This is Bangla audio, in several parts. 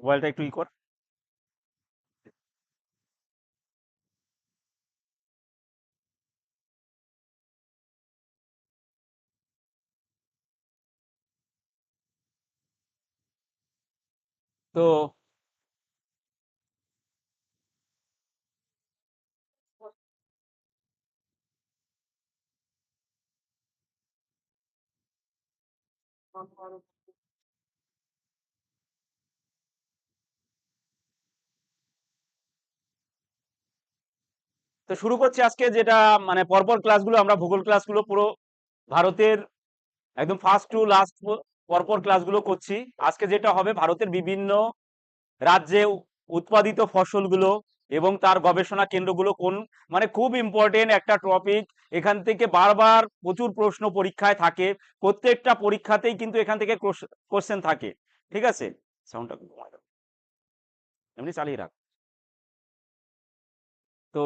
মোবাইলটা একটু ই কর তো তো শুরু করছি আজকে যেটা মানে পরপর ক্লাসগুলো আমরা ভূগোল ক্লাসগুলো পুরো ভারতের একদম ফার্স্ট টু লাস্ট পরপর ক্লাসগুলো করছি। আজকে যেটা হবে ভারতের বিভিন্ন রাজ্যে উৎপাদিত ফসলগুলো এবং তার গবেষণা কেন্দ্রগুলো কোন মানে খুব ইম্পর্টেন্ট একটা টপিক এখান থেকে বারবার প্রচুর প্রশ্ন পরীক্ষায় থাকে। প্রত্যেকটা পরীক্ষাতেই কিন্তু এখান থেকে কোশ্চেন থাকে। ঠিক আছে? সাউন্ডটা এমনি চালিয়ে রাখ। তো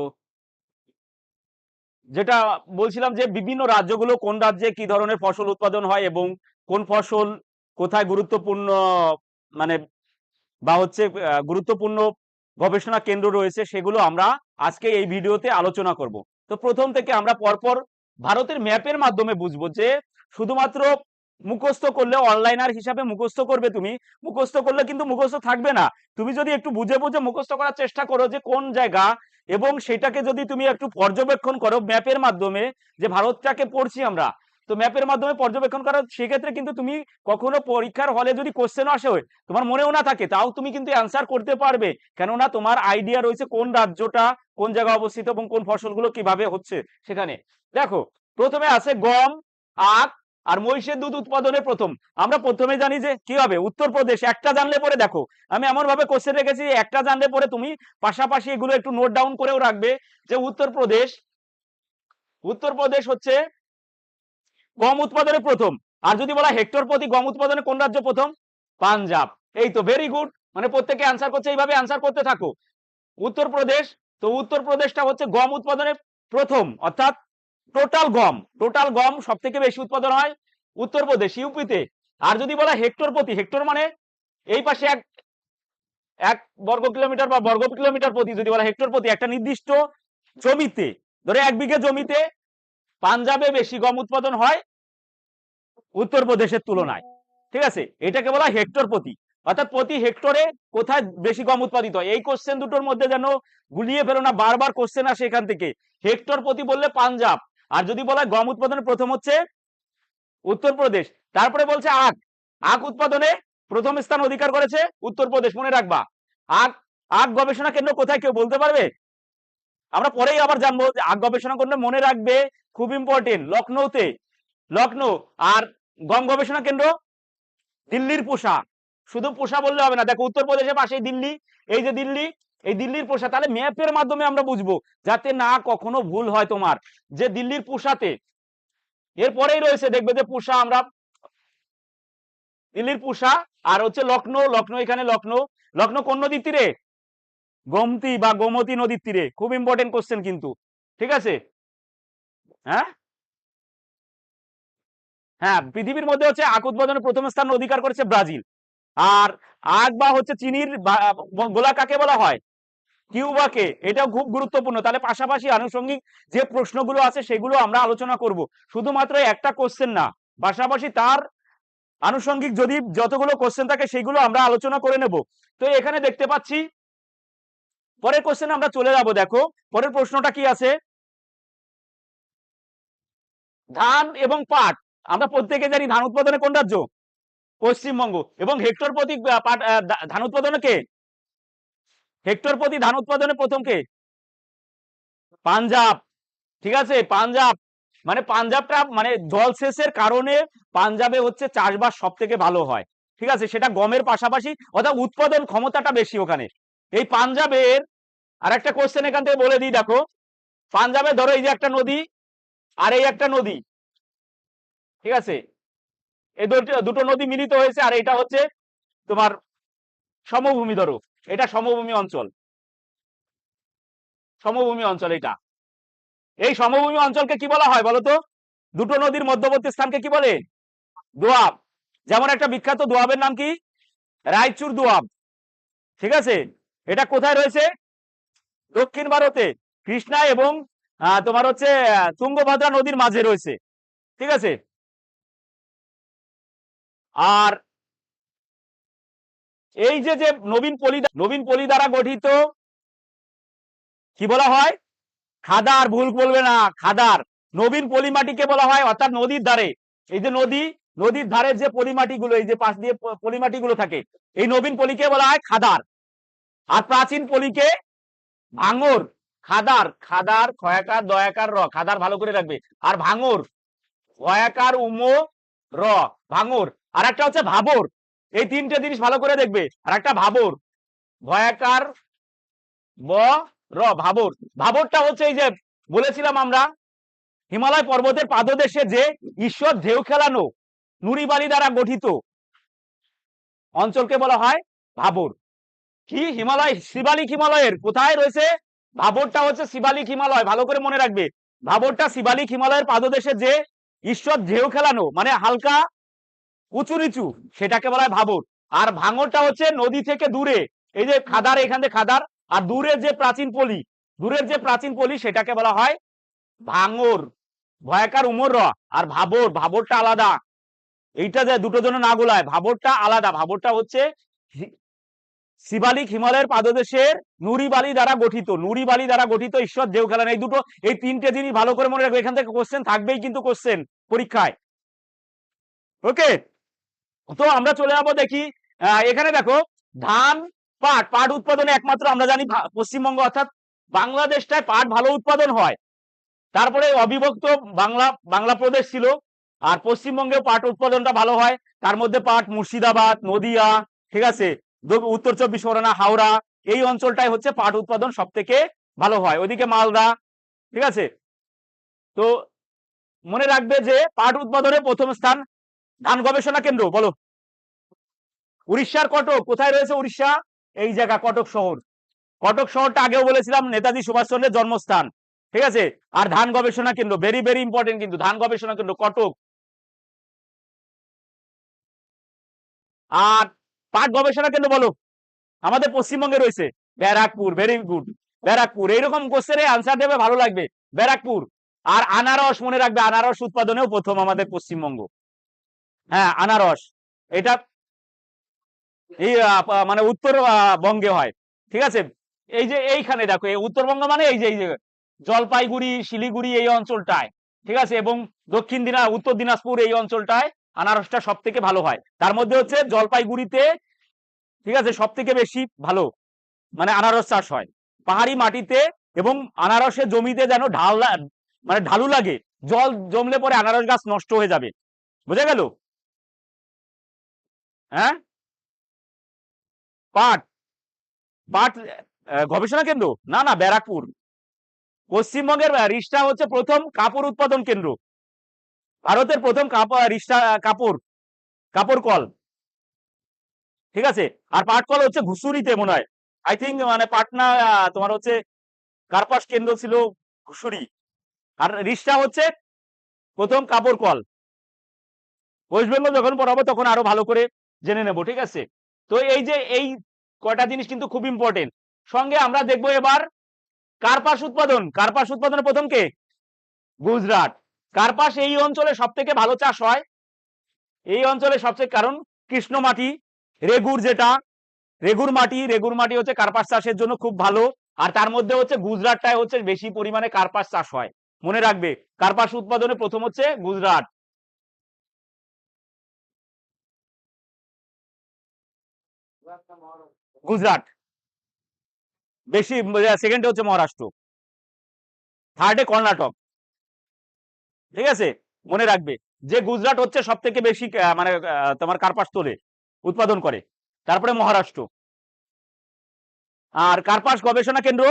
যেটা বলছিলাম যে বিভিন্ন রাজ্যগুলো কোন রাজ্যে কি ধরনের ফসল উৎপাদন হয় এবং কোন ফসল কোথায় গুরুত্বপূর্ণ মানে বা হচ্ছে গুরুত্বপূর্ণ গবেষণা কেন্দ্র রয়েছে সেগুলো আমরা আজকে এই ভিডিওতে আলোচনা করব। তো প্রথম থেকে আমরা পরপর ভারতের ম্যাপের মাধ্যমে বুঝব যে শুধুমাত্র মুখস্থ করলে অনলাইনার হিসাবে মুখস্থ করবে তুমি, মুখস্থ করলে কিন্তু মুখস্থ থাকবে না। তুমি যদি একটু বুঝে বুঝে মুখস্থ করার চেষ্টা করো যে কোন জায়গা এবং সেটাকে যদি তুমি একটু পর্যবেক্ষণ করো ম্যাপের মাধ্যমে, যে ভারতটাকে পড়ছি আমরা, তো ম্যাপের মাধ্যমে পর্যবেক্ষণ করো সেক্ষেত্রে কিন্তু তুমি কখনো পরীক্ষার হলে যদি কোশ্চেন আসে তোমার মনেও না থাকে, তাও তুমি কিন্তু অ্যান্সার করতে পারবে। কেননা তোমার আইডিয়া রয়েছে কোন রাজ্যটা, কোন জায়গায় অবস্থিত এবং কোন ফসলগুলো কীভাবে হচ্ছে সেখানে। দেখো, প্রথমে আছে গম, আখ আর মহিষের দুধ উৎপাদনে প্রথম। আমরা প্রথমে জানি যে কি হবে? উত্তরপ্রদেশ, একটা জানলে পরে দেখো। আমি এমন ভাবে কোশ্চেন রেখেছি, একটা জানলে পরে তুমি পাশাপাশি এগুলো একটু নোট ডাউন করেও রাখবে যে উত্তরপ্রদেশ উত্তরপ্রদেশ হচ্ছে গম উৎপাদনে প্রথম। আর যদি বলা হেক্টর প্রতি গম উৎপাদনে কোন রাজ্য প্রথম? পাঞ্জাব। এই তো ভেরি গুড মানে প্রত্যেকে আনসার করছে, এইভাবে আনসার করতে থাকো। উত্তরপ্রদেশ, তো উত্তরপ্রদেশটা হচ্ছে গম উৎপাদনে প্রথম। অর্থাৎ টোটাল গম টোটাল গম সব থেকে বেশি উৎপাদন হয় উত্তরপ্রদেশ, ইউপিতে। আর যদি বলা হেক্টর প্রতি, হেক্টর মানে এই পাশে এক এক বর্গ কিলোমিটার বা বর্গ কিলোমিটার প্রতি যদি বলা হেক্টর প্রতি একটা নির্দিষ্ট জমিতে, ধরে এক বিঘে জমিতে পাঞ্জাবে বেশি গম উৎপাদন হয় উত্তরপ্রদেশের তুলনায়। ঠিক আছে? এটাকে বলা হেক্টর প্রতি। অর্থাৎ প্রতি হেক্টরে কোথায় বেশি গম উৎপাদিত হয়? এই কোশ্চেন দুটোর মধ্যে যেন গুলিয়ে ফেলো না, বারবার কোশ্চেন আসে এখান থেকে। হেক্টর প্রতি বললে পাঞ্জাব। আর যদি বলা গম উৎপাদনে প্রথম হচ্ছে উত্তরপ্রদেশ, তারপরে বলছে আখ। আখ উৎপাদনে প্রথম স্থান অধিকার করেছে উত্তরপ্রদেশ, মনে রাখবা। আখ আখ গবেষণা কেন্দ্র কোথায় কেউ বলতে পারবে? আমরা পরেই আবার জানব যে আখ গবেষণা কেন্দ্র মনে রাখবে খুব ইম্পর্টেন্ট লখনৌতে। লখনৌ আর গম গবেষণা কেন্দ্র দিল্লির পোষা। শুধু পোষা বললে হবে না, দেখো উত্তরপ্রদেশের পাশেই দিল্লি, এই যে দিল্লি এই দিল্লির পোষা তাহলে ম্যাপের মাধ্যমে আমরা বুঝব, যাতে না কখনো ভুল হয় তোমার। যে দিল্লির পোষাতে এরপরেই রয়েছে, দেখবে যে পুষা আমরা, দিল্লির পুষা আর হচ্ছে লখনৌ লখনৌ এখানে লখনৌ। লখনৌ কোন নদীর তীরে? গোমতি বা গোমতী নদীর তীরে। খুব ইম্পর্টেন্ট কোশ্চেন কিন্তু। ঠিক আছে? হ্যাঁ? হ্যাঁ পৃথিবীর মধ্যে হচ্ছে আখ উৎপাদনে প্রথম স্থান অধিকার করেছে ব্রাজিল। আর আখ বা হচ্ছে চিনির গোলা কাকে বলা হয়? কিউবাকে, এটাও খুব গুরুত্বপূর্ণ। তাহলে পাশাপাশি আনুষঙ্গিক যে প্রশ্নগুলো আছে, সেগুলো আমরা আলোচনা করব। শুধুমাত্র একটা কোশ্চেন না, পাশাপাশি তার আনুষঙ্গিক যদি যতগুলো কোশ্চেন থাকে, সেগুলো আমরা আলোচনা করে নেব। তো এখানে দেখতে পাচ্ছি, পরের কোশ্চেন আমরা চলে যাব, দেখো। পরের প্রশ্নটা কি আছে? ধান এবং পাট, আমরা প্রত্যেকে জানি ধান উৎপাদনে কোন রাজ্য? পশ্চিমবঙ্গ। এবং হেক্টর প্রতি ধান উৎপাদনে কে? হেক্টর প্রতি ধান উৎপাদনে প্রথম কে? পাঞ্জাব। ঠিক আছে? পাঞ্জাব। মানে পাঞ্জাবটা মানে জলসেচের কারণে পাঞ্জাবে হচ্ছে চাষবাস সব থেকে ভালো হয়। ঠিক আছে? সেটা গমের পাশাপাশি অর্থাৎ উৎপাদন ক্ষমতাটা বেশি ওখানে। এই পাঞ্জাবের আর একটা কোশ্চেন এখান থেকে বলে দিই, দেখো। পাঞ্জাবে ধরো এই যে একটা নদী আর এই একটা নদী। ঠিক আছে? এই দুটো দুটো নদী মিলিত হয়েছে আর এটা হচ্ছে তোমার সমভূমি ধরো। এটা সমভূমি অঞ্চল। সমভূমি অঞ্চল এটা। এই সমভূমি অঞ্চলকে কি বলা হয় বলতো দুটো নদীর মধ্যবর্তী স্থানকে কি বলে? দোয়াব। যেমন একটা বিখ্যাত দোয়াবের নাম কি? রায়চুর দোয়াব। ঠিক আছে? এটা কোথায় রয়েছে? দক্ষিণ ভারতে। কৃষ্ণা এবং তোমার হচ্ছে তুঙ্গভদ্রা নদীর মাঝে রয়েছে। ঠিক আছে? আর এই যে যে নবীন পলি নবীন পলি দ্বারা গঠিত, কি বলা হয়? খাদার, ভুল বলবে না, খাদার। নবীন পলিমাটিকে বলা হয়, অর্থাৎ নদীর ধারে। এই যে নদী, নদীর ধারে যে পলিমাটিগুলো, এই যে পাশ দিয়ে প- পলিমাটিগুলো থাকে, এই নবীন পলিকে বলা হয় খাদার। আর প্রাচীন পলিকে ভাঙর। খাদার খাদার খয়াকার দয়াকার, র। খাদার ভালো করে রাখবে। আর ভাঙর খয়াকার উমো র। ভাঙর। আর একটা হচ্ছে ভাবর। এই তিনটে জিনিস ভালো করে দেখবে। আর একটা ভাবর। ভয়াকার ব, র, ভাবর। ভাবরটা হচ্ছে এই যে বলেছিলাম আমরা, হিমালয় পর্বতের পাদদেশে যে ঈশ্বর ঢেউ খেলানো, নুড়িবালি দ্বারা গঠিত। অঞ্চলকে বলা হয় ভাবর। কি? হিমালয়, শিবালিক হিমালয়ের। কোথায় রয়েছে? ভাবরটা হচ্ছে শিবালিক হিমালয়। ভালো করে মনে রাখবে। ভাবরটা শিবালিক হিমালয়ের পাদদেশে যে ঈশ্বর ঢেউ খেলানো মানে হালকা উঁচু নিচু, সেটাকে বলা হয় ভাবর। আর ভাঙরটা হচ্ছে নদী থেকে দূরে। এই যে খাদার, এখান থেকে খাদার। আর দূরের যে প্রাচীন পলি, দূরের যে প্রাচীন পলি, সেটাকে বলা হয় ভাঙর। ভয়াকার উমর র। আর ভাবর, ভাবরটা আলাদা। এইটা যে দুটো জন্য না গোলায়, ভাবরটা আলাদা। ভাবরটা হচ্ছে শিবালিক হিমালয়ের পাদদেশের নুড়ি বালি দ্বারা গঠিত। নুড়ি বালি দ্বারা গঠিত ঈশ্বর দেও খেলান। এই দুটো, এই তিনটে জিনিস ভালো করে মনে রাখবে। এখান থেকে কোশ্চেন থাকবেই কিন্তু কোশ্চেন পরীক্ষায়। ওকে তো আমরা চলে যাব দেখি। এখানে দেখো, ধান, পাট পাট উৎপাদনে একমাত্র আমরা জানি পশ্চিমবঙ্গ, অর্থাৎ বাংলাদেশটায় পাট ভালো উৎপাদন হয়। তারপরে অবিভক্ত বাংলা বাংলা প্রদেশ ছিল, আর পশ্চিমবঙ্গেও পাট উৎপাদনটা ভালো হয়। তার মধ্যে পাট মুর্শিদাবাদ, নদিয়া, ঠিক আছে উত্তর চব্বিশ পরগনা, হাওড়া, এই অঞ্চলটাই হচ্ছে পাট উৎপাদন সব থেকে ভালো হয়। ওইদিকে মালদা, ঠিক আছে? তো মনে রাখবে যে পাট উৎপাদনে প্রথম স্থান ধান গবেষণা কেন্দ্র, বলো। উড়িষ্যার কটক, কোথায় রয়েছে উড়িষ্যা? এই জায়গা, কটক শহর। কটক শহরটা আগেও বলেছিলাম, নেতাজি সুভাষচন্দ্রের জন্মস্থান। ঠিক আছে? আর ধান গবেষণা কেন্দ্র ভেরি ভেরি ইম্পর্টেন্ট কিন্তু, ধান গবেষণা কেন্দ্র, কটক। আর পাট গবেষণা কেন্দ্র, বলো। আমাদের পশ্চিমবঙ্গে রয়েছে, ব্যারাকপুর ভেরি গুড ব্যারাকপুর, এইরকম কোশ্চেনে আনসার দেবে, ভালো লাগবে। ব্যারাকপুর। আর আনারস, মনে রাখবে, আনারস উৎপাদনেও প্রথম আমাদের পশ্চিমবঙ্গ। হ্যাঁ আনারস। এটা মানে উত্তর বঙ্গে হয়। ঠিক আছে? এই যে এইখানে দেখো, এই উত্তরবঙ্গ মানে এই যে এই যে জলপাইগুড়ি, শিলিগুড়ি এই অঞ্চলটায়। ঠিক আছে? এবং দক্ষিণ দিনা, উত্তর দিনাজপুর এই অঞ্চলটায় আনারসটা সব থেকে ভালো হয়। তার মধ্যে হচ্ছে জলপাইগুড়িতে, ঠিক আছে? সব থেকে বেশি ভালো মানে আনারস চাষ হয়। পাহাড়ি মাটিতে এবং আনারসের জমিতে যেন ঢাল মানে ঢালু লাগে, জল জমলে পরে আনারস গাছ নষ্ট হয়ে যাবে। বুঝা গেল? হ্যাঁ? পাট। পাট গবেষণা কেন্দ্র? না না, ব্যারাকপুর। পশ্চিমবঙ্গের রিষ্টা হচ্ছে প্রথম কাপড় উৎপাদন কেন্দ্র। ভারতের প্রথম রিষ্টা কাপড় কাপড় কল। ঠিক আছে? আর পাট কল হচ্ছে ঘুষুরিতে, মনে হয়। আই থিঙ্ক মানে পাটনা তোমার হচ্ছে কার্পাস কেন্দ্র ছিল ঘুষুরি। আর রিষ্টা হচ্ছে প্রথম কাপড় কল। ওয়েস্ট বেঙ্গল যখন পড়াবো, তখন আরও ভালো করে জেনে নেব, ঠিক আছে? তো এই যে এই কয়টা জিনিস কিন্তু খুব ইম্পর্টেন্ট সঙ্গে আমরা দেখব এবার কার্পাস উৎপাদন। কার্পাস উৎপাদনের প্রথম কে? গুজরাট। কার্পাস এই অঞ্চলে সব থেকে ভালো চাষ হয়? এই অঞ্চলে সবচেয়ে, কারণ কৃষ্ণ মাটি, রেগুর যেটা, রেগুর মাটি রেগুর মাটি হচ্ছে কার্পাস চাষের জন্য খুব ভালো। আর তার মধ্যে হচ্ছে গুজরাটটায় হচ্ছে বেশি পরিমাণে কার্পাস চাষ হয়। মনে রাখবে, কার্পাস উৎপাদনে প্রথম হচ্ছে গুজরাট। গুজরাট। বেশি সেকেন্ডে হচ্ছে মহারাষ্ট্র। থার্ডে কর্ণাটক। ঠিক আছে? মনে রাখবে। যে গুজরাট হচ্ছে সব থেকে বেশি মানে তোমার কার্পাস তোলে, উৎপাদন করে। তারপরে মহারাষ্ট্র। আর কার্পাস গবেষণা কেন্দ্র?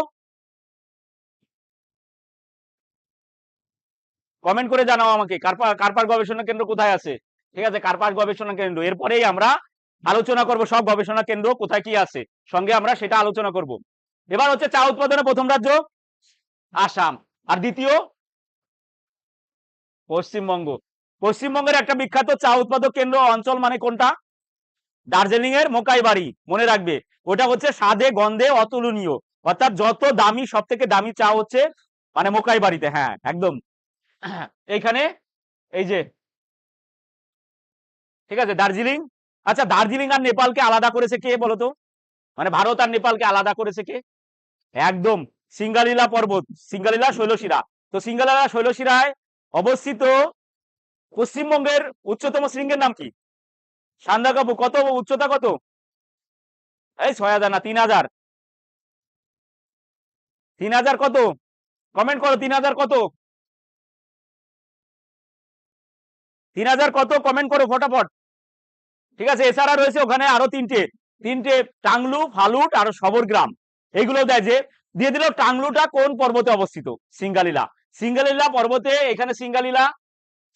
কমেন্ট করে জানাও আমাকে। কার্পা, কার্পাস গবেষণা কেন্দ্র কোথায় আছে? ঠিক আছে, কার্পাস গবেষণা কেন্দ্র। এরপরেই আমরা আলোচনা করব, সব গবেষণা কেন্দ্র কোথায় কি আছে? সঙ্গে আমরা সেটা আলোচনা করব। এবার হচ্ছে চা উৎপাদনে প্রথম রাজ্য? আসাম। আর দ্বিতীয়? পশ্চিমবঙ্গ। পশ্চিমবঙ্গের একটা বিখ্যাত চা উৎপাদক কেন্দ্র অঞ্চল মানে কোনটা? দার্জিলিং এর মোকাই বাড়ি মনে রাখবে, ওটা হচ্ছে স্বাদে, গন্ধে অতুলনীয়। অর্থাৎ যত দামি সব থেকে দামি চা হচ্ছে মানে মোকাই বাড়িতে হ্যাঁ একদম। এইখানে এই যে, ঠিক আছে, দার্জিলিং আচ্ছা দার্জিলিং আর নেপালকে আলাদা করেছে কে বলতো? মানে ভারত আর নেপালকে আলাদা করেছে কে? একদম, সিঙ্গালীলা পর্বত, সিঙ্গালীলা শৈলশিরা। তো সিঙ্গালীলা শৈলশিরায় অবস্থিত পশ্চিমবঙ্গের উচ্চতম শৃঙ্গের নাম কি? সান্দাকাপু। কত? উচ্চতা কত? এই ছয় হাজার না, তিন হাজার। তিন হাজার কত? কমেন্ট করো, তিন হাজার কত? তিন হাজার কত? কমেন্ট করো, ফটাফট। ঠিক আছে? এছাড়া রয়েছে ওখানে আরও তিনটে। তিনটে টাংলু, ফালুট আর সবরগ্রাম। এইগুলো দেয় যে, দিয়ে দিল টাংলুটা কোন পর্বতে অবস্থিত? সিঙ্গালীলা। সিঙ্গালীলা পর্বতে, এখানে সিঙ্গালীলা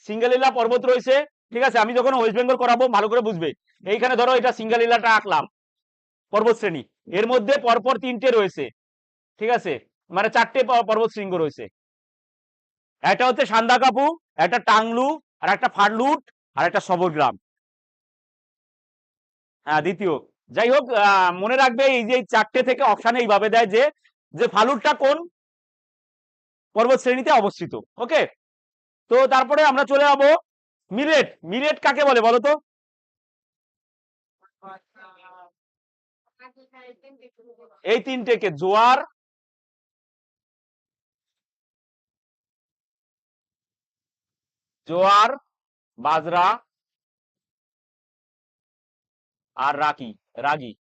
সিঙ্গালীলা পর্বত রয়েছে। ঠিক আছে? আমি যখন ওয়েস্ট বেঙ্গল করাবো, ভালো করে বুঝবে। এইখানে ধরো এটা সিঙ্গালীলাটা আঁকলাম, পর্বত শ্রেণি। এর মধ্যে পরপর তিনটে রয়েছে। ঠিক আছে? মানে চারটে পর্বত শৃঙ্গ রয়েছে। একটা হচ্ছে সান্দাকাপু, একটা টাংলু, আর একটা ফাডলুট আর একটা সবরগ্রাম। হ্যাঁ দ্বিতীয়। যাই হোক মনে রাখবে এই যে চারটে থেকে অপশানে এইভাবে দেয় যে যে ফালুটটা কোন পর্বত শ্রেণীতে অবস্থিত ওকে তো তারপরে আমরা চলে যাব মিলেট। মিলেট কাকে বলে বলো তো? এই তিনটেকে, জোয়ার জোয়ার, বাজরা আর রাকি রাগি।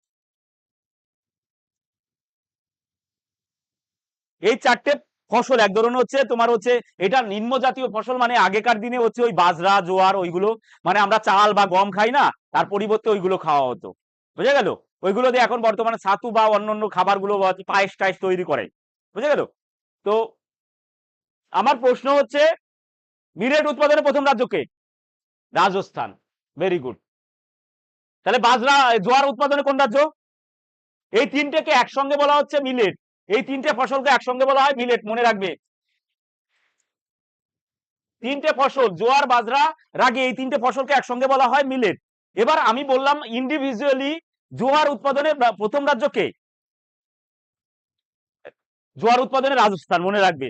এই চারটে ফসল এক ধরনের হচ্ছে, তোমার হচ্ছে এটা নিম্ন জাতীয় ফসল মানে আগেকার দিনে হচ্ছে ওই বাজরা, জোয়ার ওইগুলো মানে আমরা চাল বা গম খাই না, তার পরিবর্তে ওইগুলো খাওয়া হতো। বুঝে গেল? ওইগুলো দিয়ে এখন বর্তমানে ছাতু বা অন্যান্য খাবারগুলো পায়েস টায়েস তৈরি করে। বুঝে গেল? তো আমার প্রশ্ন হচ্ছে, মিলেট উৎপাদনে প্রথম রাজ্য কে? রাজস্থান। ভেরি গুড তাহলে বাজরা জোয়ার উৎপাদনে কোন রাজ্য? এই তিনটেকে একসঙ্গে বলা হচ্ছে মিলেট। এই তিনটে ফসলকে একসঙ্গে বলা হয় মিলেট, মনে রাখবে। তিনটে ফসল, জোয়ার, বাজরা, রাগে, এই তিনটে ফসলকে একসঙ্গে বলা হয় মিলেট। এবার আমি বললাম ইন্ডিভিজুয়ালি জোয়ার উৎপাদনে প্রথম রাজ্য কে জোয়ার উৎপাদনে রাজস্থান, মনে রাখবে।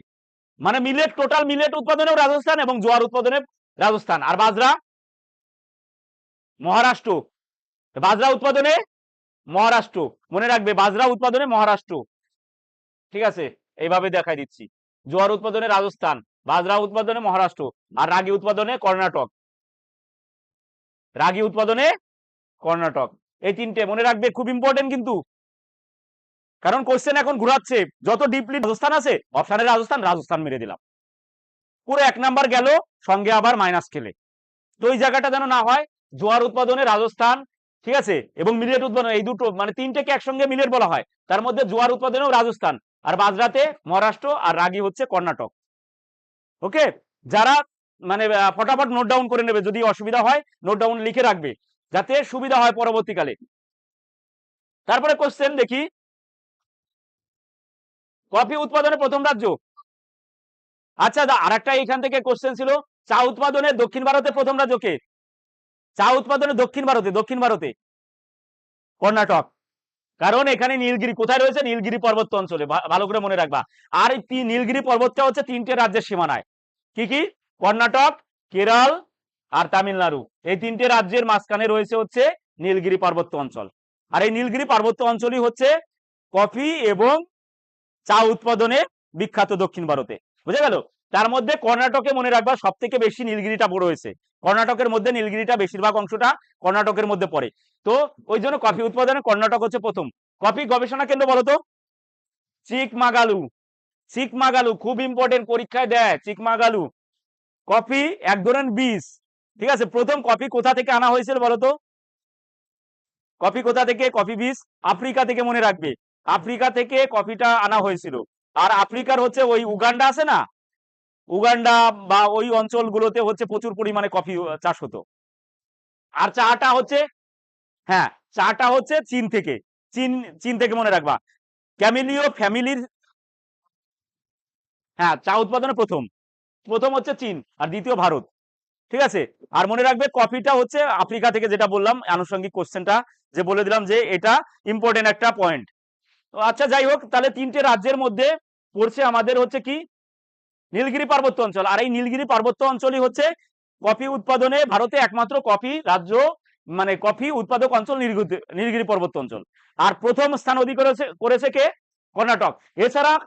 মানে মিলেট, টোটাল মিলেট উৎপাদনেও রাজস্থান এবং জোয়ার উৎপাদনে রাজস্থান। আর বাজরা? মহারাষ্ট্র। বাজরা উৎপাদনে মহারাষ্ট্র। মনে রাখবে, বাজরা উৎপাদনে মহারাষ্ট্র। ঠিক আছে? এইভাবে দেখাই দিচ্ছি। জোয়ার উৎপাদনে রাজস্থান, বাজরা উৎপাদনে মহারাষ্ট্র আর রাগি উৎপাদনে কর্ণাটক। রাগি উৎপাদনে কর্ণাটক। এই তিনটে মনে রাখবে, খুব ইম্পর্টেন্ট কিন্তু। কারণ কোশ্চেন এখন ঘুরাচ্ছে, যত ডিপলি রাজস্থান আছে, অপশানে রাজস্থান রাজস্থান মেরে দিলাম। পুরো এক নাম্বার গেল, সঙ্গে আবার মাইনাস খেলে। তো ওই জায়গাটা যেন না হয়, জোয়ার উৎপাদনে রাজস্থান ঠিক আছে? এবং মিলেট উৎপাদন, এই দুটো মানে তিনটেকে একসঙ্গে মিলেট বলা হয়। তার মধ্যে জোয়ার উৎপাদনেও রাজস্থান, আর বাজরাতে মহারাষ্ট্র, আর রাগি হচ্ছে কর্ণাটক। ওকে? যারা মানে ফটাফট নোট ডাউন করে নেবে, যদি অসুবিধা হয় নোট ডাউন লিখে রাখবে, যাতে সুবিধা হয় পরবর্তীকালে। তারপরে কোশ্চেন দেখি। কফি উৎপাদনে প্রথম রাজ্য? আচ্ছা আর একটা এখান থেকে কোশ্চেন ছিল। চা উৎপাদনে দক্ষিণ ভারতে প্রথম রাজ্য কে? চা উৎপাদনে দক্ষিণ ভারতে দক্ষিণ ভারতে, কর্ণাটক। কারণ এখানে নীলগিরি, কোথায় রয়েছে? নীলগিরি পর্বত অঞ্চলে। ভালো করে মনে রাখবা। আর নীলগিরি পর্বতটা হচ্ছে তিনটে রাজ্যের সীমানায়। কি কি? কর্ণাটক, কেরল আর তামিলনাড়ু। এই তিনটে রাজ্যের মাঝখানে রয়েছে হচ্ছে নীলগিরি পার্বত্য অঞ্চল। আর এই নীলগিরি পার্বত্য অঞ্চলই হচ্ছে কফি এবং চা উৎপাদনে বিখ্যাত দক্ষিণ ভারতে। বুঝে গেল? তার মধ্যে কর্ণাটকে মনে রাখবা সব থেকে বেশি নীলগিরিটা বড় হয়েছে। কর্ণাটকের মধ্যে নীলগিরিটা বেশিরভাগ অংশটা কর্ণাটকের মধ্যে পড়ে। তো ওই জন্য কফি উৎপাদনে কর্ণাটক হচ্ছে প্রথম। কফি গবেষণা কেন্দ্র বলতো চিকমাগালু। চিকমাগালু খুব ইম্পর্টেন্ট পরীক্ষায় দেয় চিকমাগালু। কফি এক ধরনের বীজ। ঠিক আছে? প্রথম কফি কোথা থেকে আনা হয়েছিল বলতো কফি কোথা থেকে? কফি বীজ আফ্রিকা থেকে মনে রাখবে। আফ্রিকা থেকে কফিটা আনা হয়েছিল। আর আফ্রিকার হচ্ছে ওই উগান্ডা আছে না? উগান্ডা বা ওই অঞ্চলগুলোতে হচ্ছে প্রচুর পরিমাণে কফি চাষ হতো। আর চাটা হচ্ছে হ্যাঁ চাটা হচ্ছে চীন থেকে। চীন চীন থেকে মনে রাখবা। ক্যামিলিও ফ্যামিলির হ্যাঁ চা উৎপাদনে প্রথম। প্রথম হচ্ছে চীন আর দ্বিতীয় ভারত। ঠিক আছে? আর মনে রাখবে কফিটা হচ্ছে আফ্রিকা থেকে যেটা বললাম, আনুষঙ্গিক কোশ্চেনটা, যে বলে দিলাম যে এটা ইম্পর্টেন্ট একটা পয়েন্ট আচ্ছা যাই হোক, তাহলে তিনটে রাজ্যের মধ্যে পড়ছে আমাদের হচ্ছে কি? নীলগিরি পার্বত্য অঞ্চল। আর এই নীলগিরি পার্বত্য অঞ্চলই হচ্ছে কফি উৎপাদনে ভারতে একমাত্র কফি রাজ্য মানে কফি উৎপাদক অঞ্চল নীলগিরি পার্বত্য অঞ্চল। আর প্রথম স্থান অধিকার করেছে- করেছে কে? কর্ণাটক। এছাড়া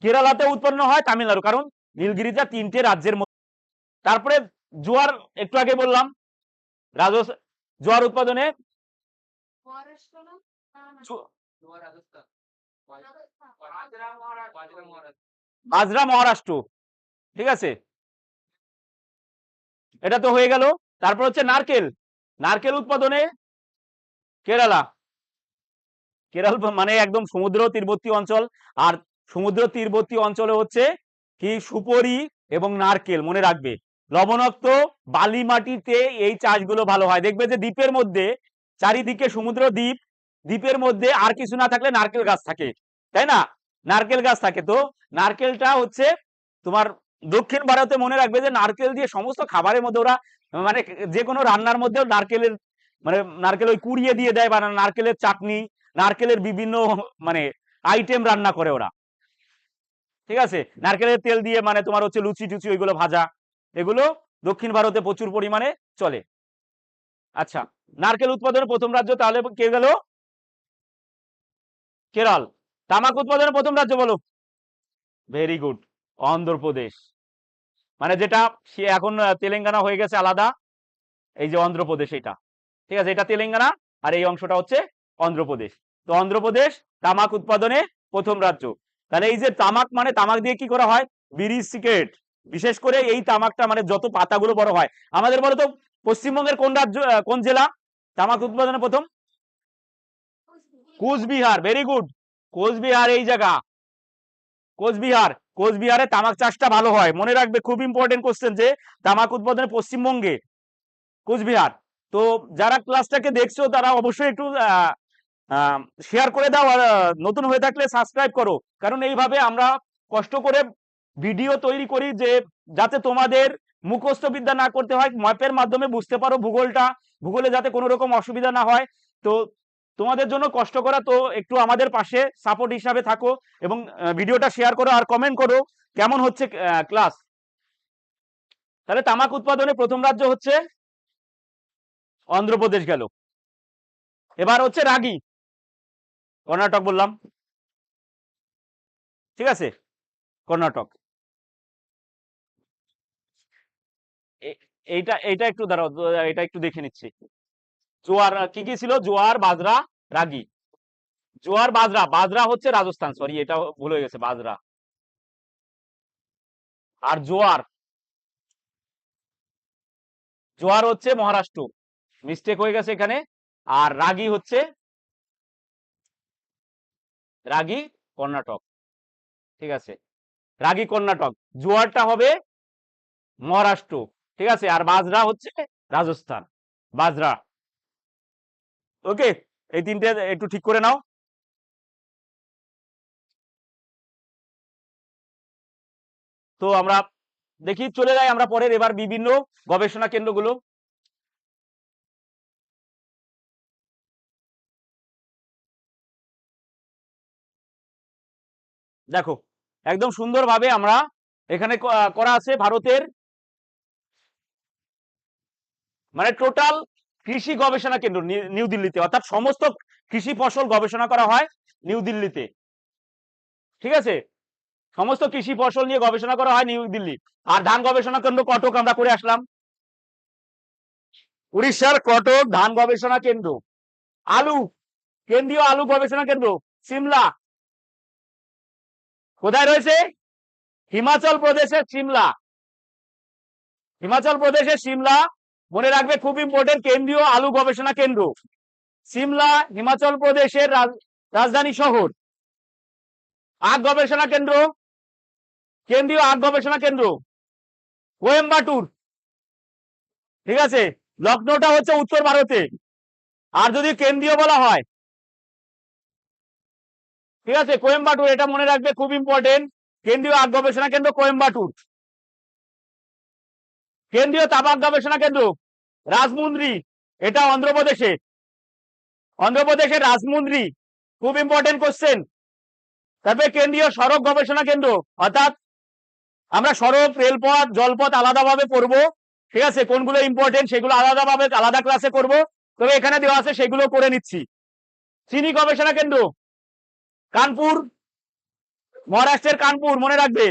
কেরালাতে উৎপন্ন হয় তামিলনাড়ু কারণ নীলগিরিটা তিনটে রাজ্যের মধ্যে। তারপরে জোয়ার একটু আগে বললাম রাজস জোয়ার উৎপাদনে বাজরা মহারাষ্ট্র, ঠিক আছে? এটা তো হয়ে গেল। তারপর হচ্ছে নারকেল। নারকেল উৎপাদনে কেরালা। কেরল মানে একদম সমুদ্র তীরবর্তী অঞ্চল। আর সমুদ্র তীরবর্তী অঞ্চলে হচ্ছে কি? সুপরি এবং নারকেল, মনে রাখবে। লবণাক্ত বালি মাটিতে এই চাষগুলো ভালো হয়। দেখবে যে দ্বীপের মধ্যে, চারিদিকে সমুদ্র দ্বীপ। দ্বীপের মধ্যে আর কিছু না থাকলে নারকেল গাছ থাকে। তাই না? নারকেল গাছ থাকে। তো নারকেলটা হচ্ছে তোমার দক্ষিণ ভারতে মনে রাখবে যে নারকেল দিয়ে সমস্ত খাবারের মধ্যে ওরা মানে যে কোনো রান্নার মধ্যেও নারকেলের মানে নারকেল ওই কুড়িয়ে দিয়ে দেয় বা নারকেলের চাটনি, নারকেলের বিভিন্ন মানে আইটেম রান্না করে ওরা। ঠিক আছে? নারকেলের তেল দিয়ে মানে তোমার হচ্ছে লুচি টুচি ওইগুলো ভাজা, এগুলো দক্ষিণ ভারতে প্রচুর পরিমাণে চলে। আচ্ছা নারকেল উৎপাদনের প্রথম রাজ্য তাহলে কে গেল? কেরল। তামাক উৎপাদনের প্রথম রাজ্য বলো? Very good Andhra Pradesh. মানে যেটা সে এখন তেলেঙ্গানা হয়ে গেছে আলাদা, এই যে অন্ধ্রপ্রদেশ এটা। ঠিক আছে, এটা তেলেঙ্গানা আর এই অংশটা হচ্ছে অন্ধ্রপ্রদেশ। তো অন্ধ্রপ্রদেশ তামাক উৎপাদনে প্রথম রাজ্য। তাহলে এই যে তামাক মানে তামাক দিয়ে কি করা হয়? বিড়ি সিগারেট। বিশেষ করে এই তামাকটা মানে যত পাতাগুলো বড় হয়। আমাদের বলো তো, পশ্চিমবঙ্গের কোন রাজ্য কোন জেলা তামাক উৎপাদনে প্রথম? কুচবিহার। ভেরি গুড কোচবিহার এই জায়গা। কোচবিহার, কোচবিহারে তামাক চাষটা ভালো হয়। মনে রাখবে, খুব ইম্পর্টেন্ট কোশ্চেন যে, তামাক উৎপাদনে পশ্চিমবঙ্গে কোচবিহার। তো যারা ক্লাসটাকে দেখছ, তারা অবশ্যই একটু শেয়ার করে দাও। আর নতুন হয়ে থাকলে সাবস্ক্রাইব করো। কারণ এইভাবে আমরা কষ্ট করে ভিডিও তৈরি করি যে, যাতে তোমাদের মুখস্থ বিদ্যা না করতে হয়। ম্যাপের মাধ্যমে বুঝতে পারো ভূগোলটা। ভূগোলে যাতে কোনো রকম অসুবিধা না হয়। তো তোমাদের জন্য কষ্ট করা তো একটু আমাদের পাশে সাপোর্ট হিসাবে থাকো এবং ভিডিওটা শেয়ার করো আর কমেন্ট করো কেমন হচ্ছে ক্লাস তাহলে তামাক উৎপাদনে প্রথম রাজ্য হচ্ছে অন্ধ্রপ্রদেশ গেল। এবার হচ্ছে রাগি। কর্ণাটক বললাম। ঠিক আছে? কর্ণাটক। এইটা এইটা একটু দাঁড়াও এটা একটু দেখে নিচ্ছি। জোয়ার, কি কি ছিল? জোয়ার, বাজরা, রাগি। জোয়ার, বাজরা বাজরা হচ্ছে রাজস্থান সরি এটা ভুল হয়ে গেছে, বাজরা। আর জোয়ার জোয়ার হচ্ছে মহারাষ্ট্র মিস্টেক হয়ে গেছে এখানে। আর রাগি হচ্ছে, রাগি কর্ণাটক, ঠিক আছে? রাগি কর্ণাটক, জোয়ারটা হবে মহারাষ্ট্র, ঠিক আছে? আর বাজরা হচ্ছে রাজস্থান, বাজরা। ওকে এই তিনটে একটু ঠিক করে নাও। তো আমরা দেখি, চলে যাই আমরা পরের, এবার বিভিন্ন গবেষণা কেন্দ্রগুলো। দেখো, একদম সুন্দরভাবে আমরা এখানে করা আছে ভারতের মানে টোটাল কৃষি গবেষণা কেন্দ্র নিউ দিল্লিতে। অর্থাৎ সমস্ত কৃষি ফসল গবেষণা করা হয় নিউ দিল্লিতে। ঠিক আছে? সমস্ত কৃষি ফসল নিয়ে গবেষণা করা হয় নিউ দিল্লি। আর ধান গবেষণা কেন্দ্র কটক, আমরা করে আসলাম। উড়িষ্যার কটক ধান গবেষণা কেন্দ্র। আলু, কেন্দ্রীয় আলু গবেষণা কেন্দ্র, সিমলা। কোথায় রয়েছে? হিমাচল প্রদেশের সিমলা। হিমাচল প্রদেশের সিমলা মনে রাখবে, খুব ইম্পর্টেন্ট কেন্দ্রীয় আলু গবেষণা কেন্দ্র, সিমলা, হিমাচল প্রদেশের রাজ- রাজধানী শহর। আখ গবেষণা কেন্দ্র, কেন্দ্রীয় আখ গবেষণা কেন্দ্র, কোয়েম্বাটুর। ঠিক আছে? লখনৌটা হচ্ছে উত্তর ভারতে। আর যদি কেন্দ্রীয় বলা হয়, ঠিক আছে? কোয়েম্বাটুর, এটা মনে রাখবে, খুব ইম্পর্টেন্ট কেন্দ্রীয় আখ গবেষণা কেন্দ্র কোয়েম্বাটুর। কেন্দ্রীয় তামাক গবেষণা কেন্দ্র, রাজমুন্দ্রি, এটা অন্ধ্রপ্রদেশে। অন্ধ্রপ্রদেশের রাজমুন্দ্রি, খুব ইম্পর্টেন্ট কোশ্চেন তারপরে কেন্দ্রীয় সড়ক গবেষণা কেন্দ্র, অর্থাৎ আমরা সড়ক, রেলপথ, জলপথ আলাদাভাবে পড়ব, ঠিক আছে? কোনগুলো ইম্পর্টেন্ট সেগুলো আলাদাভাবে, আলাদা ক্লাসে করব। তবে এখানে দেওয়া আছে, সেগুলো করে নিচ্ছি। চিনি গবেষণা কেন্দ্র, কানপুর, মহারাষ্ট্রের কানপুর, মনে রাখবে?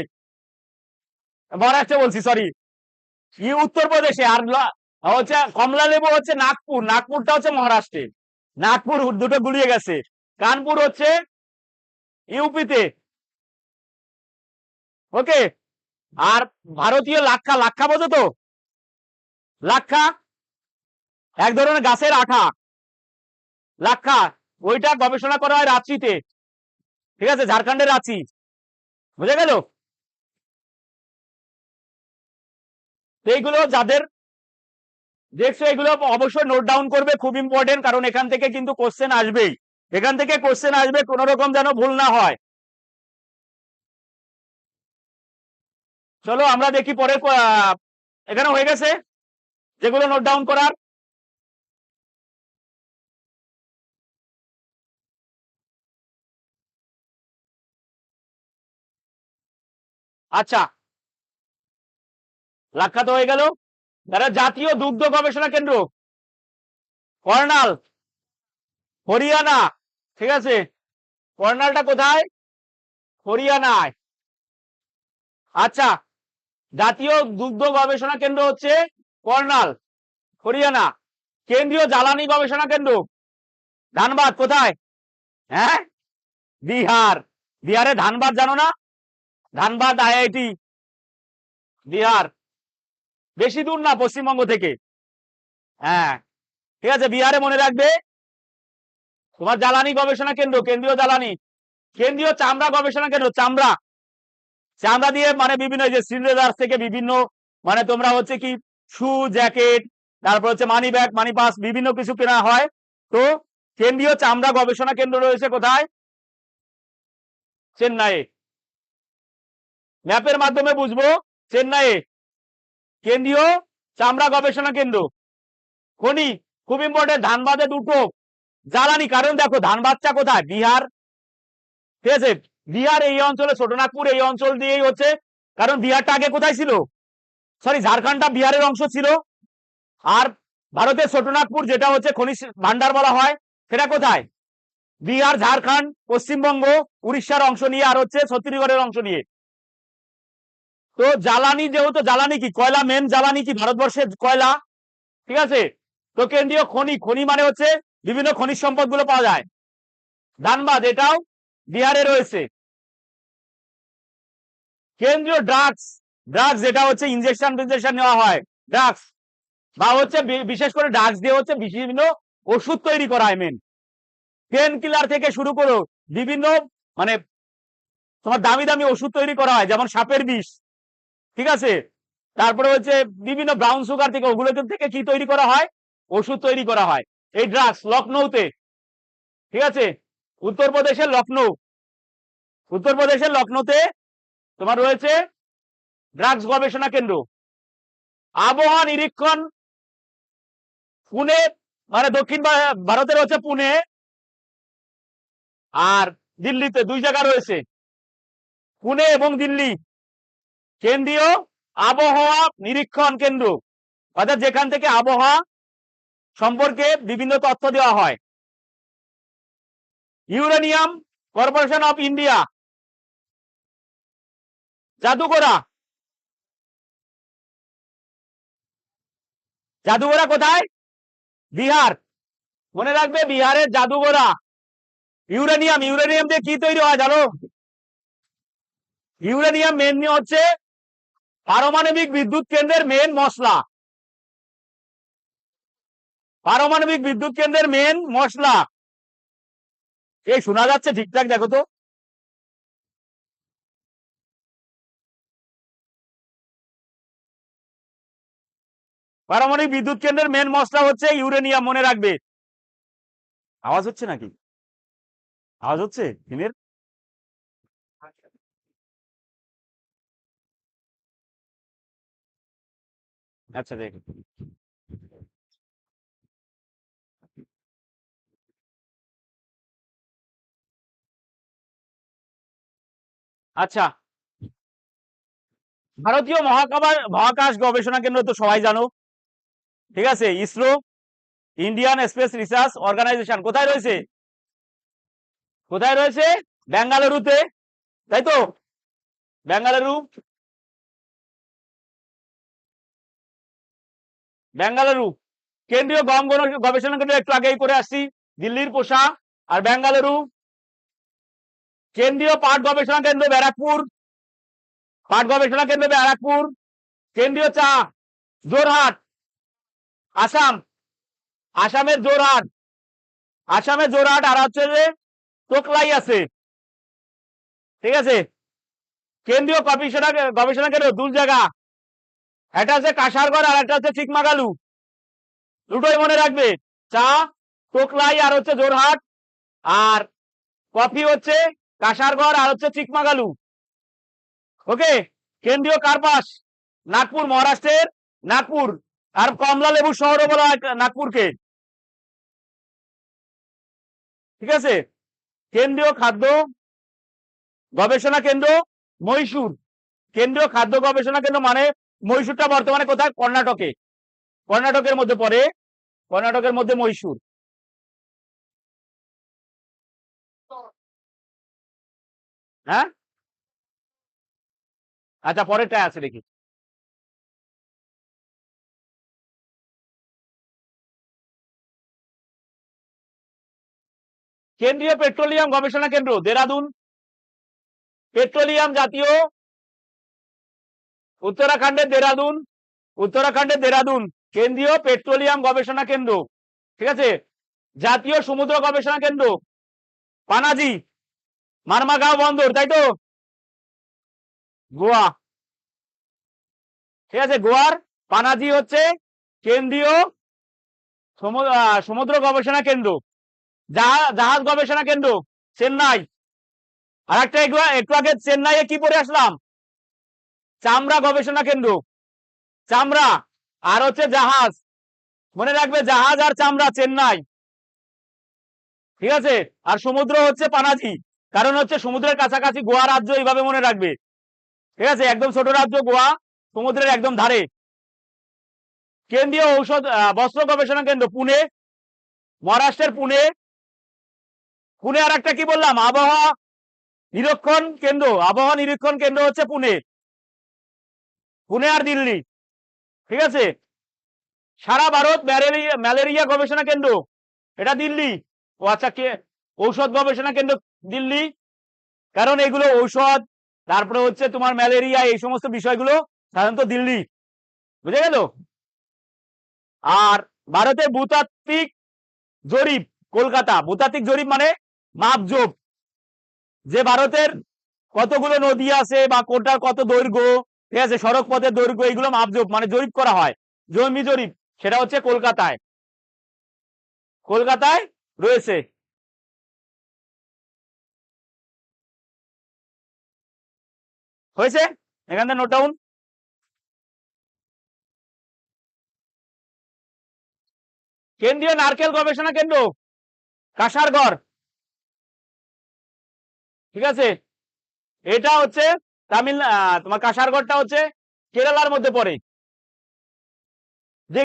মহারাষ্ট্রে বলছি সরি ই উত্তরপ্রদেশে আর হচ্ছে কমলা লেবু হচ্ছে নাগপুর, নাগপুরটা হচ্ছে মহারাষ্ট্রে নাগপুর দুটো গুলিয়ে গেছে। কানপুর হচ্ছে ইউপিতে। ওকে? আর ভারতীয় লাক্ষা লাক্ষা বোঝো তো? লাক্ষা, এক ধরনের গাছের আঠা। লাক্ষা, ওইটা গবেষণা করা হয় রাঁচিতে। ঠিক আছে, ঝাড়খণ্ডের রাঁচি। বুঝে গেল? এইগুলো যাদের দেখছ, এগুলো অবশ্যই নোট ডাউন করবে, খুব ইম্পর্টেন্ট কারণ এখান থেকে কিন্তু কোশ্চেন আসবেই। এখান থেকে কোশ্চেন আসবে কোন রকম যেন ভুল না হয়। চলো আমরা দেখি পরে এখানে হয়ে গেছে, যেগুলো নোট ডাউন করার। আচ্ছা লাক্ষাত হয়ে গেল। যারা জাতীয় দুগ্ধ গবেষণা কেন্দ্র, কর্নাল, হরিয়ানা, ঠিক আছে? কর্নালটা কোথায়? হরিয়ানায়। আচ্ছা জাতীয় দুগ্ধ গবেষণা কেন্দ্র হচ্ছে কর্নাল, হরিয়ানা। কেন্দ্রীয় জ্বালানি গবেষণা কেন্দ্র, ধানবাদ কোথায়? হ্যাঁ? বিহার। বিহারে ধানবাদ জানো না? ধানবাদ আইআইটি, বিহার। বেশি দূর না, পশ্চিমবঙ্গ থেকে। হ্যাঁ ঠিক আছে, বিহারে মনে রাখবে। তোমার জ্বালানি গবেষণা কেন্দ্র, কেন্দ্রীয় জ্বালানি। কেন্দ্রীয় চামড়া গবেষণা কেন্দ্র, চামড়া। চামড়া দিয়ে মানে বিভিন্ন যে সিলিন্ডার থেকে বিভিন্ন মানে তোমরা হচ্ছে কি, শু, জ্যাকেট, তারপর হচ্ছে মানি ব্যাগ, মানি পাস বিভিন্ন কিছু কেনা হয়। তো কেন্দ্রীয় চামড়া গবেষণা কেন্দ্র রয়েছে কোথায়? চেন্নাইয়ে। ম্যাপের মাধ্যমে বুঝব, চেন্নাইয়ে। কেন্দ্রীয় চামড়া গবেষণা কেন্দ্র। খনি, খুব ইম্পর্টেন্ট ধানবাদে দুটো। জ্বালানি, কারণ দেখো, ধানবাদটা কোথায়? বিহার। ঠিক আছে? বিহার এই অঞ্চলে, ছোটনাগপুর এই অঞ্চল দিয়েই হচ্ছে। কারণ বিহারটা আগে কোথায় ছিল? সরি ঝাড়খণ্ডটা বিহারের অংশ ছিল। আর ভারতের ছোটনাগপুর, যেটা হচ্ছে খনিজ ভান্ডার বলা হয়, সেটা কোথায়? বিহার, ঝাড়খণ্ড, পশ্চিমবঙ্গ, উড়িষ্যার অংশ নিয়ে, আর হচ্ছে ছত্তিশগড়ের অংশ নিয়ে। তো জ্বালানি যেহেতু জ্বালানি কি? কয়লা মেন জ্বালানি কি ভারতবর্ষের কয়লা? ঠিক আছে? তো কেন্দ্রীয় খনি খনি মানে হচ্ছে বিভিন্ন খনিজ সম্পদগুলো পাওয়া যায়। ধানবাদ, এটাও বিহারে রয়েছে। কেন্দ্রীয় ড্রাগস ড্রাগস যেটা হচ্ছে ইনজেকশন ফিনজেকশন নেওয়া হয়, ড্রাগস। বা হচ্ছে বিশেষ করে ড্রাগস দিয়ে হচ্ছে বিভিন্ন ওষুধ তৈরি করা হয় মেন পেন কিলার থেকে শুরু করো বিভিন্ন মানে তোমার দামি দামি ওষুধ তৈরি করা হয়, যেমন সাপের বিষ। ঠিক আছে? তারপরে হচ্ছে বিভিন্ন ব্রাউন সুগার থেকে ওগুলো থেকে কি তৈরি করা হয়? ওষুধ তৈরি করা হয়। এই ড্রাগস লখনৌতে। ঠিক আছে? উত্তরপ্রদেশের লখনৌ। উত্তরপ্রদেশের লখনৌতে তোমার রয়েছে ড্রাগস গবেষণা কেন্দ্র। আবহাওয়া নিরীক্ষণ পুনে মানে দক্ষিণ ভারতের হচ্ছে পুনে আর দিল্লিতে দুই জায়গা রয়েছে। পুনে এবং দিল্লি। কেন্দ্রীয় আবহাওয়া নিরীক্ষণ কেন্দ্র। অর্থাৎ যেখান থেকে আবহাওয়া সম্পর্কে বিভিন্ন তথ্য দেওয়া হয়। Uranium corporation of India. Jaduguda Jaduguda কোথায়? বিহার। মনে রাখবে বিহারের জাদুগোড়া ইউরেনিয়াম। ইউরেনিয়াম দিয়ে কি তৈরি হয় জানো? ইউরেনিয়াম মেন হচ্ছে পারমাণবিক বিদ্যুৎ কেন্দ্রের মেন মশলা। পারমাণবিক বিদ্যুৎ কেন্দ্রের মেন মশলা। এই শোনা যাচ্ছে ঠিকঠাক, দেখো তো। পারমাণবিক বিদ্যুৎ কেন্দ্রের মেন মশলা হচ্ছে ইউরেনিয়াম, মনে রাখবে। আওয়াজ হচ্ছে নাকি? আওয়াজ হচ্ছে? দিনের আচ্ছা দেখ। আচ্ছা। ভারতীয় মহাকাবার, মহাকাশ গবেষণা কেন্দ্র তো সবাই জানো। ঠিক আছে? ISRO, Indian space research organisation. কোথায় রয়েছে? কোথায় রয়েছে? বেঙ্গালুরুতে তাই তো? বেঙ্গালুরু বেঙ্গালুরু কেন্দ্রীয় গম গবেষণা কেন্দ্র একটু আগেই করে আসছি। দিল্লির পোষা। আর বেঙ্গালুরু কেন্দ্রীয় পাট গবেষণা কেন্দ্র ব্যারাকপুর। পাট গবেষণা কেন্দ্র ব্যারাকপুর। কেন্দ্রীয় চা। জোরহাট। আসাম। আসামের জোরহাট। আসামের জোরহাট আর হচ্ছে যে তোকলাই আছে। ঠিক আছে? কেন্দ্রীয় গবেষণা গবেষণা কেন্দ্র দু জায়গা একটা হচ্ছে কাসারগড় আর একটা হচ্ছে চিকমাগালু। দুটোই মনে রাখবে। চা তোকলাই আর হচ্ছে জোরহাট। আর কফি হচ্ছে কাসারগড় আর হচ্ছে চিকমাগালু। ওকে? কেন্দ্রীয় কার্পাস, নাগপুর, মহারাষ্ট্রের নাগপুর। আর কমলা লেবু শহরও বলা হয় নাগপুরকে। ঠিক আছে? কেন্দ্রীয় খাদ্য গবেষণা কেন্দ্র মহীশূর। কেন্দ্রীয় খাদ্য গবেষণা কেন্দ্র মানে মহীশূরটা বর্তমানে কোথায়? কর্ণাটকে। কর্ণাটকের মধ্যে পড়ে। কর্ণাটকের মধ্যে মহীশূর। হ্যাঁ? আচ্ছা পরেরটা আছে, দেখি। কেন্দ্রীয় পেট্রোলিয়াম গবেষণা কেন্দ্র, দেরাদুন। পেট্রোলিয়াম জাতীয় উত্তরাখণ্ডের দেরাদুন উত্তরাখণ্ডের দেরাদুন, কেন্দ্রীয় পেট্রোলিয়াম গবেষণা কেন্দ্র, ঠিক আছে? জাতীয় সমুদ্র গবেষণা কেন্দ্র, পানাজি, মারমাগাঁও বন্দর, তাই তো? গোয়া, ঠিক আছে? গোয়ার পানাজি হচ্ছে কেন্দ্রীয় সমুদ্র গবেষণা কেন্দ্র, জাহা- জাহাজ গবেষণা কেন্দ্র, চেন্নাই। আর একটু একটু আগে চেন্নাইয়ে কি পড়ে আসলাম? চামড়া গবেষণা কেন্দ্র। চামড়া, আর হচ্ছে জাহাজ। মনে রাখবে জাহাজ আর চামড়া চেন্নাই। ঠিক আছে? আর সমুদ্র হচ্ছে পানাজি। কারণ হচ্ছে সমুদ্রের কাছাকাছি গোয়া রাজ্য এইভাবে মনে রাখবে। ঠিক আছে? একদম ছোট রাজ্য গোয়া, সমুদ্রের একদম ধারে। কেন্দ্রীয় ঔষধ বস্ত্র গবেষণা কেন্দ্র, পুনে। মহারাষ্ট্রের পুনে। পুনে আর একটা কি বললাম? আবহাওয়া নিরীক্ষণ কেন্দ্র। আবহাওয়া নিরীক্ষণ কেন্দ্র হচ্ছে পুনে। পুনে আর দিল্লি। ঠিক আছে? সারা ভারত ম্যালেরিয়া ম্যালেরিয়া গবেষণা কেন্দ্র। এটা দিল্লি। ও আচ্ছা কে? ঔষধ গবেষণা কেন্দ্র দিল্লি। কারণ এগুলো ঔষধ, তারপরে হচ্ছে তোমার ম্যালেরিয়া, এই সমস্ত বিষয়গুলো সাধারণত দিল্লি। বুঝে গেল? আর ভারতের ভূতাত্ত্বিক জরিপ, কলকাতা। ভূতাত্ত্বিক জরিপ মানে মাপজোপ যে ভারতের কতগুলো নদী আছে বা কোনটার কত দৈর্ঘ্য ঠিক আছে? সড়ক পথের দৈর্ঘ্য এগুলো মাপজোপ মানে জরিপ করা হয়। জমি জরিপ, সেটা হচ্ছে কলকাতায়। কলকাতায় রয়েছে। হয়েছে? এখান থেকে নোট ডাউন কেন্দ্রীয় নারকেল গবেষণা কেন্দ্র, কাসারগড়। ঠিক আছে? এটা হচ্ছে তামিল তোমার কাসারগড়টা হচ্ছে কেরালার মধ্যে পড়ে।